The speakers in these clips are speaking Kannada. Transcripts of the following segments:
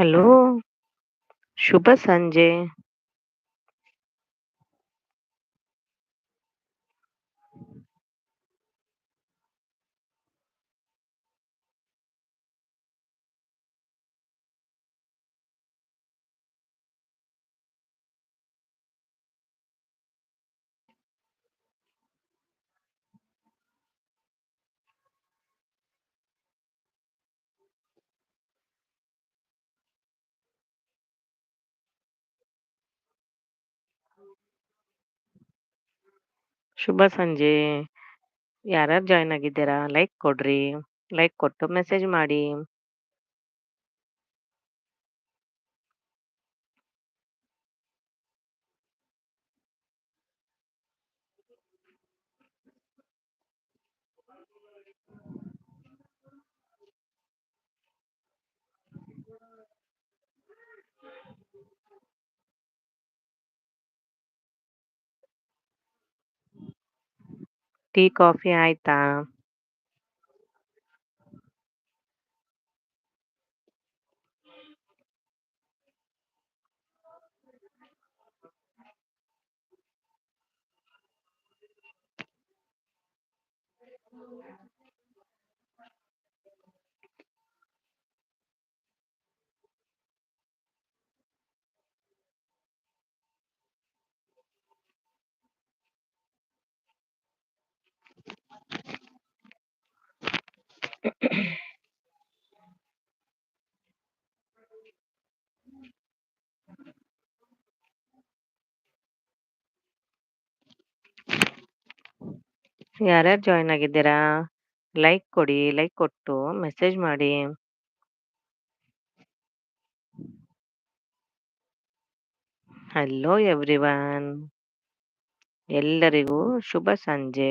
ಹಲೋ ಶುಭ ಸಂಜೆ ಶುಭ ಸಂಜೆ ಯಾರ್ಯಾರು ಜಾಯ್ನ್ ಆಗಿದ್ದೀರಾ? ಲೈಕ್ ಕೊಡ್ರಿ. ಲೈಕ್ ಕೊಟ್ಟು ಮೆಸೇಜ್ ಮಾಡಿ. ಟೀ ಕಾಫಿ ಆಯ್ತಾ? ಯಾರ್ಯಾರು ಜಾಯಿನ್ ಆಗಿದ್ದೀರಾ? ಲೈಕ್ ಕೊಡಿ ಲೈಕ್ ಕೊಟ್ಟು ಮೆಸೇಜ್ ಮಾಡಿ. ಹಲೋ ಎವ್ರಿವನ್ ಎಲ್ಲರಿಗೂ ಶುಭ ಸಂಜೆ.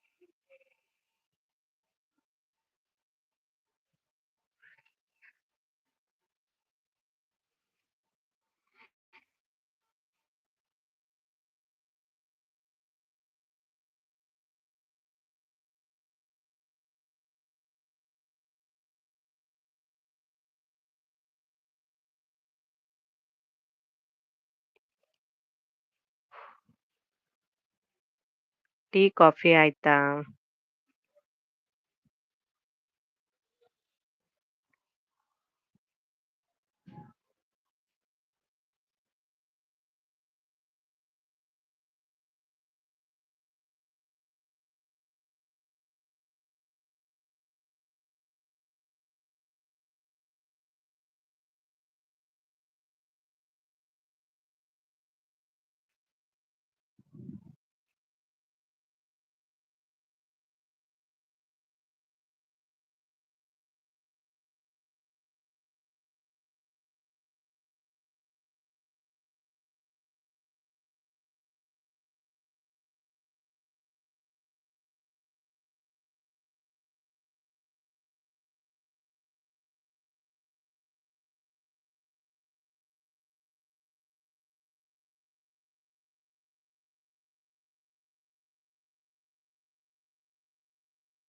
ಟೀ ಕಾಫಿ ಆಯ್ತಾ?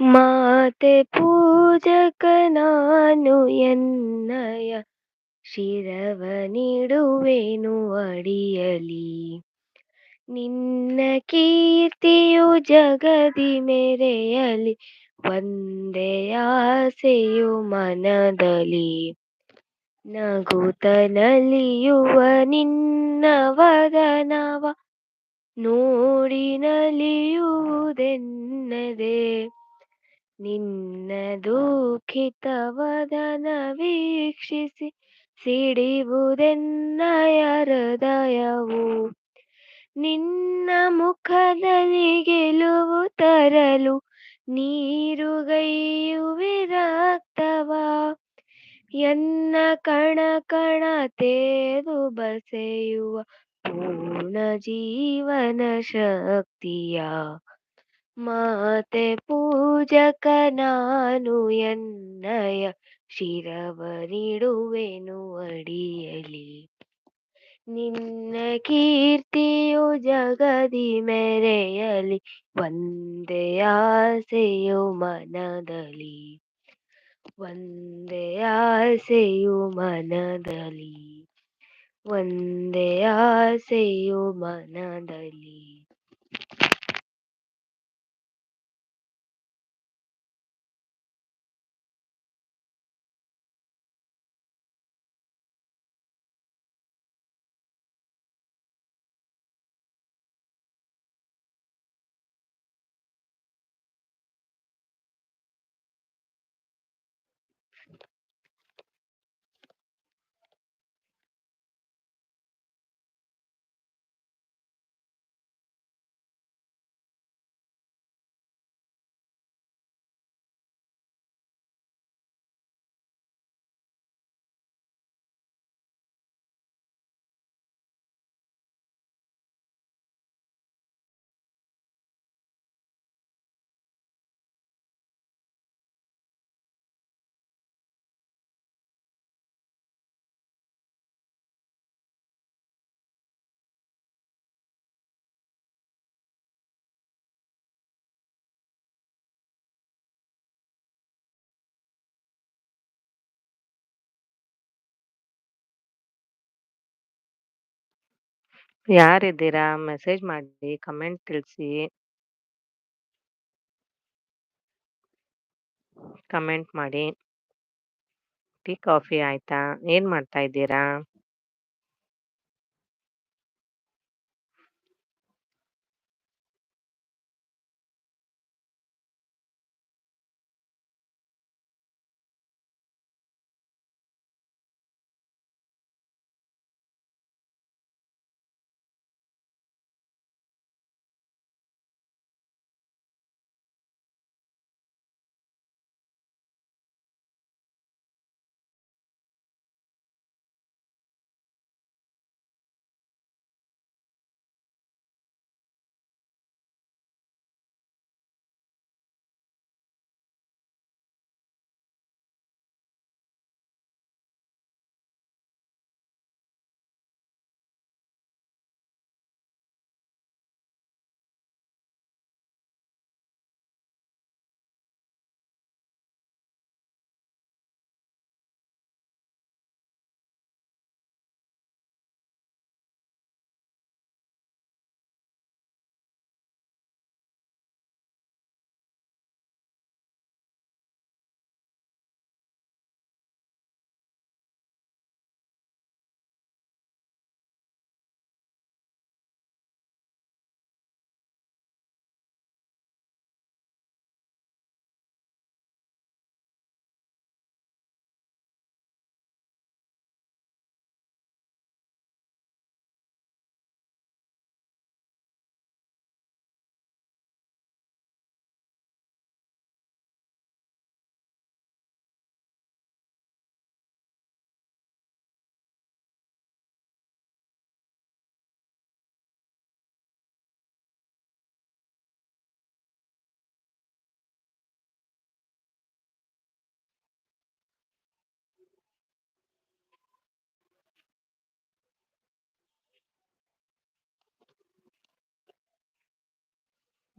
ಮಾತೆ ಪೂಜಕ ನಾನು ಎನ್ನಯ ಶಿರವ ನೀಡುವೆನು ಅಡಿಯಲಿ. ನಿನ್ನ ಕೀರ್ತಿಯು ಜಗದಿ ಮೆರೆಯಲಿ, ಒಂದೇ ಆಸೆಯು ಮನದಲ್ಲಿ. ನಗುತ್ತ ನಲಿಯುವ ನಿನ್ನ ವದನವ ನೋಡಿ ನಲಿಯುವುದೆನ್ನದೆ ನಿನ್ನ ದುಃಖಿತವದನ ವೀಕ್ಷಿಸಿ ಸಿಡಿವುದೆನ್ನಯ ಹೃದಯವು ನಿನ್ನ ಮುಖದಲ್ಲಿ ಗೆಲುವು ತರಲು ನೀರುಗೈಯುವೆ ರಕ್ತವ? ಎನ್ನ ಕಣ ಕಣ ತೇದು ಬಸೆಯುವ ಪೂರ್ಣ ಜೀವನ ಶಕ್ತಿಯ ಮಾತೆ ಪೂಜಕ ನಾನು ಎನ್ನಯ ಶಿರವನಿಡುವೆನು ಅಡಿಯಲಿ. ನಿನ್ನ ಕೀರ್ತಿಯು ಜಗದಿ ಮೆರೆಯಲಿ, ಒಂದೇ ಆಸೆಯು ಮನದಲ್ಲಿ, ಒಂದೇ ಆಸೆಯು ಮನದಲ್ಲಿ. ಒಂದೇ ಆಸೆಯು ಮನದಲ್ಲಿ. ಯಾರಿದ್ದೀರಾ? ಮೆಸೇಜ್ ಮಾಡಿ ಕಮೆಂಟ್ ತಿಳಿಸಿ. ಕಮೆಂಟ್ ಮಾಡಿ. ಟೀ ಕಾಫಿ ಆಯ್ತಾ? ಏನ್ ಮಾಡ್ತಾ ಇದ್ದೀರಾ?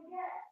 forget